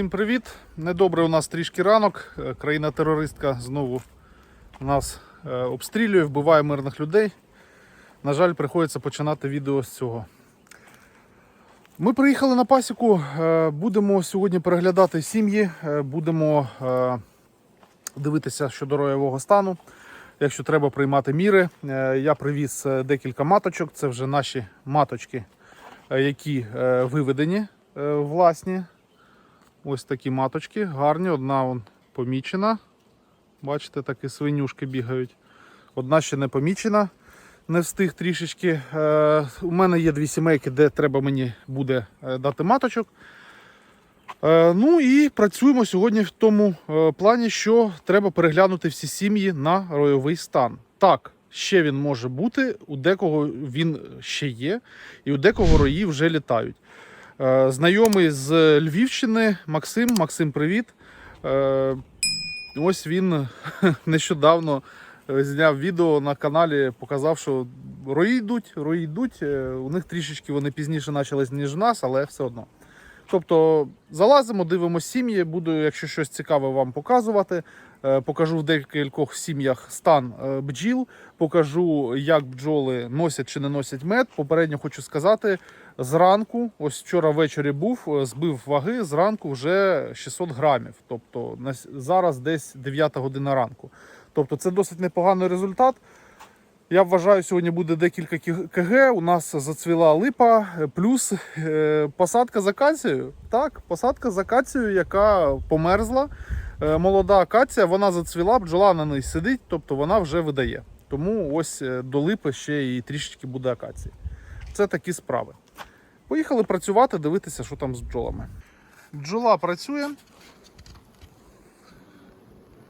Всім привіт! Недобре у нас трішки ранок. Е, Країна-терористка знову нас е, обстрілює, вбиває мирних людей. На жаль, приходиться починати відео з цього. Ми приїхали на пасіку. е, Будемо сьогодні переглядати сім'ї, будемо дивитися щодо роєвого стану. Якщо треба приймати міри, я привіз декілька маточок. Це вже наші маточки, які виведені власні. Ось такі маточки, гарні. Одна вон помічена. Бачите, такі свинюшки бігають. Одна ще не помічена, не встиг трішечки. Е, у мене є дві сімейки, де треба мені буде е, дати маточок. Е, ну і працюємо сьогодні в тому е, плані, що треба переглянути всі сім'ї на ройовий стан. Так, ще він може бути, у декого він ще є, і у декого рої вже літають. Е, Знайомий з Львівщини Максим. Максим, привіт. Е, Ось він нещодавно е, зняв відео на каналі, показав, що рої йдуть, рої йдуть. У них трішечки вони пізніше почались, ніж нас, але все одно. Тобто залазимо, дивимося сім'ї, буду, якщо щось цікаве, вам показувати. Е, Покажу в декількох сім'ях стан е, бджіл, покажу, як бджоли носять чи не носять мед. Попередньо хочу сказати, зранку, ось вчора ввечері був, е, збив ваги, зранку вже 600 грамів. Тобто зараз десь 9 година ранку. Тобто це досить непоганий результат. Я вважаю, сьогодні буде декілька КГ. У нас зацвіла липа, плюс посадка з акацією. Так, посадка з акацією, яка померзла. Е, молода акація, вона зацвіла, бджола на неї сидить, тобто вона вже видає. Тому ось е, до липи ще і трішечки буде акації. Це такі справи. Поїхали працювати, дивитися, що там з бджолами. Бджола працює.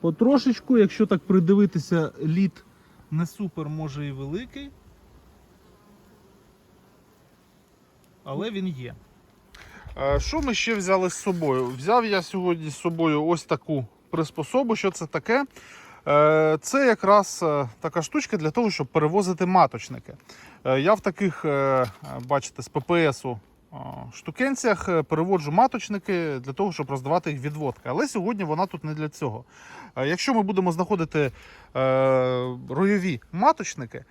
Потрошечку, якщо так придивитися, лід не супер, може і великий. Але він є. Е, Що ми ще взяли з собою? Взяв я сьогодні з собою ось таку приспособу. Що це таке? Е, Це якраз е, така штучка для того, щоб перевозити маточники. Я в таких, бачите, з ППСу штукенціях е, переводжу маточники для того, щоб роздавати їх відводки. Але сьогодні вона тут не для цього. Якщо ми будемо знаходити ройові маточники,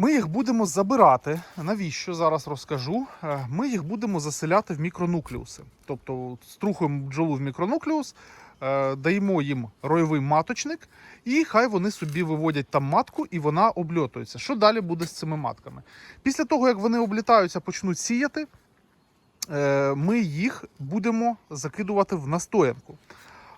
ми їх будемо забирати. Навіщо зараз розкажу? Е, Ми їх будемо заселяти в мікронуклеуси. Тобто струхуємо бджолу в мікронуклеус, е, даємо їм ройовий маточник, і хай вони собі виводять там матку і вона обльотується. Що далі буде з цими матками? Після того, як вони облітаються, почнуть сіяти, е, ми їх будемо закидувати в настоянку.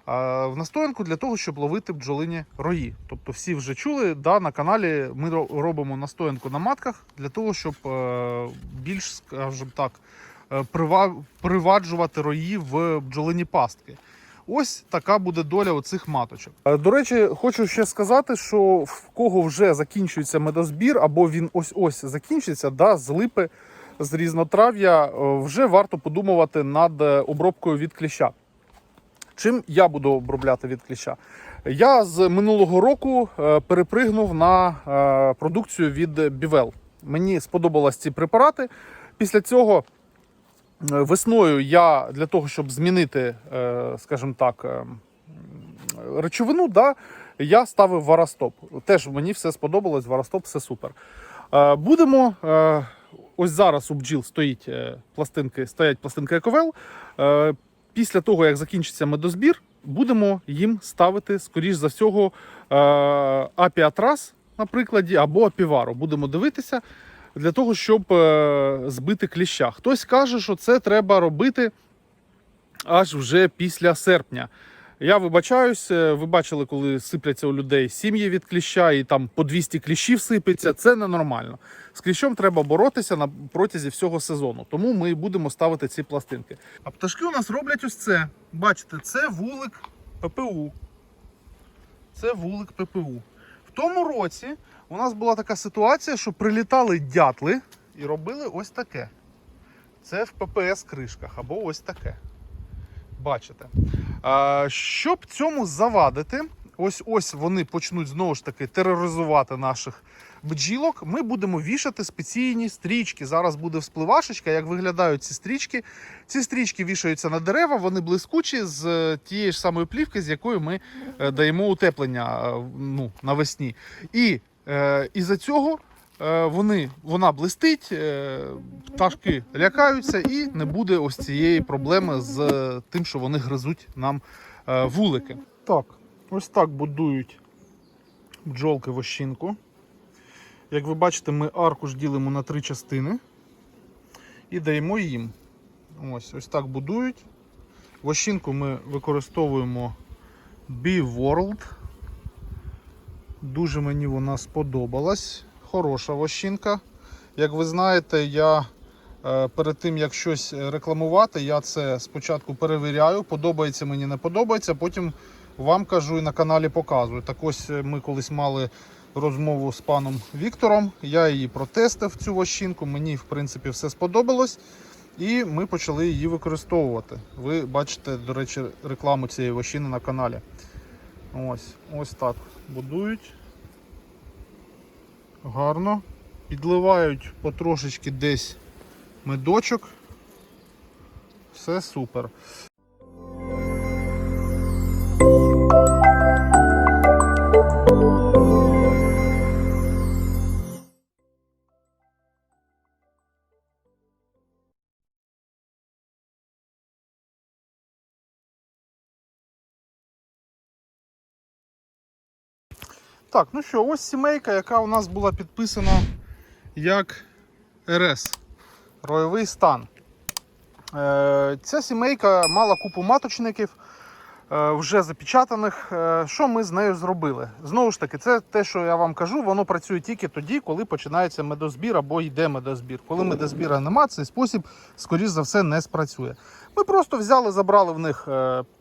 В настоянку для того, щоб ловити бджолині рої. Тобто всі вже чули, да, на каналі ми робимо настоянку на матках для того, щоб е, більш, скажімо так, е, приваджувати рої в бджолині пастки. Ось така буде доля оцих маточок. Е, До речі, хочу ще сказати, що в кого вже закінчується медозбір, або він ось-ось закінчиться, да, з липи, з різнотрав'я, вже варто подумувати над обробкою від кліща. Чим я буду обробляти від кліща? Я з минулого року е, перепригнув на е, продукцію від Бівел. Мені сподобались ці препарати. Після цього е, весною я для того, щоб змінити, скажімо так, речовину, да, я ставив варастоп. Теж мені все сподобалось, варастоп, все супер. Будемо. Ось зараз у бджіл стоїть пластинки, стоять пластинки Ековел. Після того, як закінчиться медозбір, будемо їм ставити, скоріш за всього, е, апіатрас наприклад, або апівару. Будемо дивитися для того, щоб е, збити кліща. Хтось каже, що це треба робити аж вже після серпня. Я вибачаюсь, е, ви бачили, коли сипляться у людей сім'ї від кліща, і там по 200 кліщів сипеться. Це ненормально. З кліщом треба боротися на протязі всього сезону. Тому ми будемо ставити ці пластинки. А пташки у нас роблять ось це. Бачите, це вулик ППУ. Це вулик ППУ. В тому році у нас була така ситуація, що прилітали дятли і робили ось таке. Це в ППС кришках або ось таке. Бачите. Щоб цьому завадити, ось ось вони почнуть знову ж таки тероризувати наших бджілок, ми будемо вішати спеційні стрічки. Зараз буде вспливашечка, як виглядають ці стрічки. Ці стрічки вішаються на дерева, вони блискучі з е, тієї ж самої плівки, з якою ми е, даємо утеплення е, ну, навесні. І е, із-за цього е, вони, вона блистить, е, пташки лякаються, і не буде ось цієї проблеми з е, тим, що вони гризуть нам е, вулики. Так, ось так будують бджолки вощинку. Як ви бачите, ми аркуш ділимо на три частини і даємо їм. Ось, ось так будують. Вощинку ми використовуємо B-World. Дуже мені вона сподобалась. Хороша вощинка. Як ви знаєте, я е, перед тим як щось рекламувати, я це спочатку перевіряю, подобається мені, не подобається, потім вам кажу і на каналі показую. Так ось е, ми колись мали розмову з паном Віктором. Я її протестив, цю вощинку. Мені, в принципі, все сподобалось. І ми почали її використовувати. Ви бачите, до речі, рекламу цієї вощини на каналі. Ось, ось так будують. Гарно. Підливають потрошечки десь медочок. Все супер. Так, ну що, ось сімейка, яка у нас була підписана як РС. Ройовий стан. Е, ця сімейка мала купу маточників, е, вже запечатаних. Е, що ми з нею зробили? Знову ж таки, це те, що я вам кажу, воно працює тільки тоді, коли починається медозбір або йде медозбір. Коли медозбіра нема, цей спосіб, скоріш за все, не спрацює. Ми просто взяли, забрали в них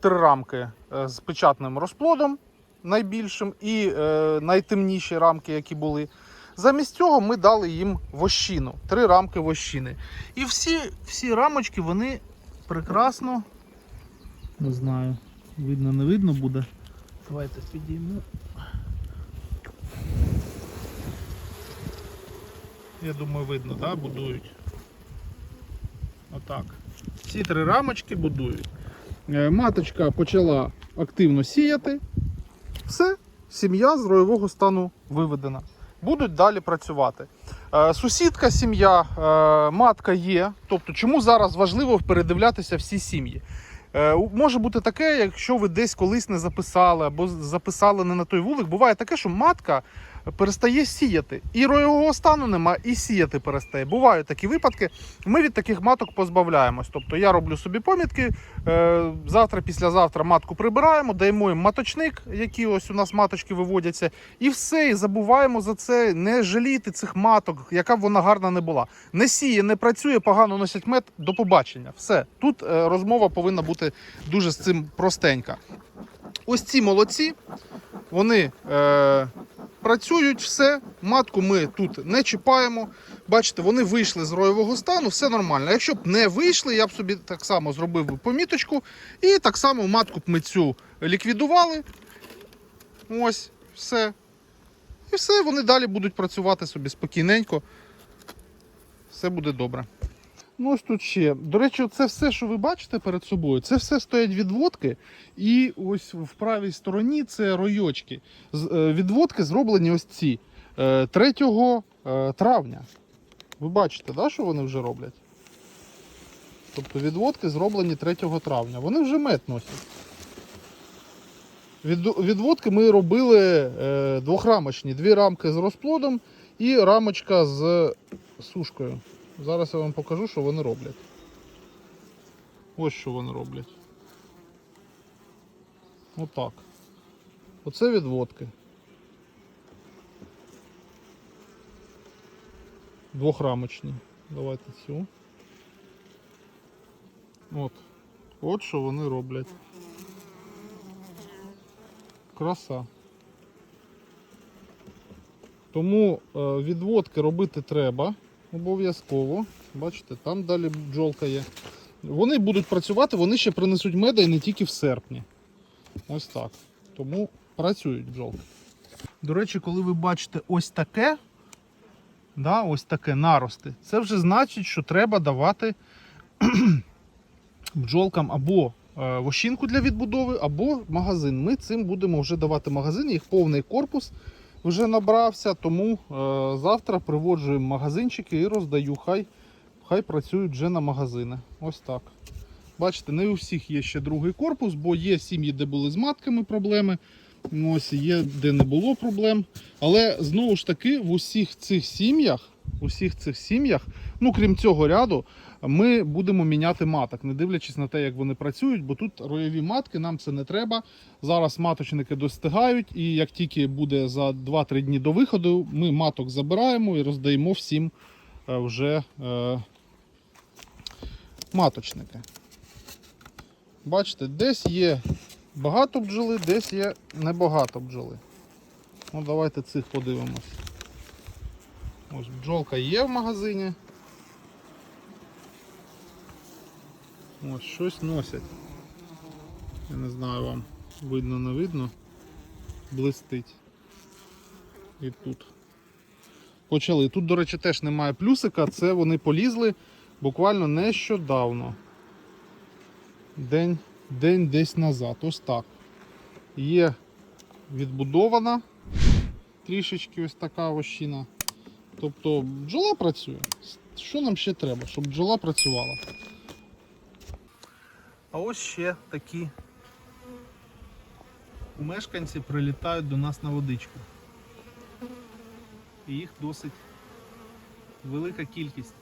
три рамки з печатним розплодом найбільшим і е, найтемніші рамки, які були. Замість цього ми дали їм вощину, три рамки вощини. І всі, всі рамочки вони прекрасно. Не знаю, видно, не видно буде. Давайте підійму. Я думаю, видно, так, будують. Отак. Всі три рамочки будують. Е, Маточка почала активно сіяти. Все, сім'я з роєвого стану виведена. Будуть далі працювати. Е, Сусідка, сім'я, е, матка є. Тобто, чому зараз важливо передивлятися всі сім'ї? Е, Може бути таке, якщо ви десь колись не записали або записали не на той вулик. Буває таке, що матка перестає сіяти. І роєвого стану нема, і сіяти перестає. Бувають такі випадки. Ми від таких маток позбавляємось. Тобто я роблю собі помітки. е, Завтра, післязавтра матку прибираємо, даємо їм маточник, які ось у нас маточки виводяться, і все, і забуваємо за це. Не жаліти цих маток, яка б вона гарна не була. Не сіє, не працює, погано носять мед. До побачення. Все тут е, розмова повинна бути дуже з цим простенька. Ось ці молодці, вони е, працюють, все. Матку ми тут не чіпаємо. Бачите, вони вийшли з роєвого стану, все нормально. Якщо б не вийшли, я б собі так само зробив би поміточку. І так само матку б ми цю ліквідували. Ось, все. І все, вони далі будуть працювати собі спокійненько. Все буде добре. Ну, ось тут ще. До речі, це все, що ви бачите перед собою, це все стоять відводки. І ось в правій стороні це ройочки. Е, Відводки зроблені ось ці е, 3 е, травня. Ви бачите, да, що вони вже роблять? Тобто відводки зроблені 3 травня. Вони вже мед носять. Від, відводки ми робили е, двохрамочні. Дві рамки з розплодом і рамочка з сушкою. Зараз я вам покажу, що вони роблять. Ось що вони роблять. Отак. Оце відводки. Двохрамочні. Давайте цю. От. От що вони роблять. Краса. Тому е, відводки робити треба обов'язково. Бачите, там далі бджолка є. Вони будуть працювати, вони ще принесуть меда і не тільки в серпні. Ось так. Тому Працюють бджолки. До речі, коли ви бачите ось таке, да, ось таке нарости, це вже значить, що треба давати бджолкам або е, вощинку для відбудови, або магазин. Ми цим будемо вже давати магазин, їх повний корпус вже набрався, тому е, завтра приводжуємо магазинчики і роздаю. Хай, хай працюють вже на магазини. Ось так. Бачите, не у всіх є ще другий корпус, бо є сім'ї, де були з матками проблеми. Ось є, де не було проблем. Але знову ж таки, в усіх цих сім'ях, усіх цих сім'ях, ну крім цього ряду, ми будемо міняти маток, не дивлячись на те, як вони працюють, бо тут роєві матки, нам це не треба. Зараз маточники достигають, і як тільки буде за 2-3 дні до виходу, ми маток забираємо і роздаємо всім е, вже е, маточники. Бачите, десь є багато бджоли, десь є небагато бджоли. Ну, давайте цих подивимось. Ось бджолка є в магазині. Ось щось носять. Я не знаю вам видно, не видно. Блистить. І тут. Почали. Тут, до речі, теж немає плюсика, це вони полізли буквально нещодавно. День, день десь назад. Ось так. Є відбудована трішечки ось така вощина. Тобто бджола працює. Що нам ще треба, щоб бджола працювала? А ось ще такі мешканці прилітають до нас на водичку. І їх досить велика кількість.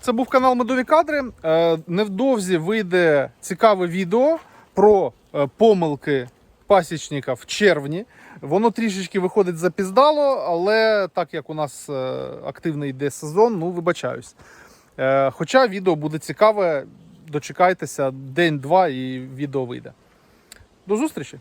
Це був канал Медові Кадри. Е, Невдовзі вийде цікаве відео про е, помилки пасічника в червні. Воно трішечки виходить запіздало, але так як у нас е, активний йде сезон, ну вибачаюсь. Е, Хоча відео буде цікаве, дочекайтеся день-два і відео вийде. До зустрічі!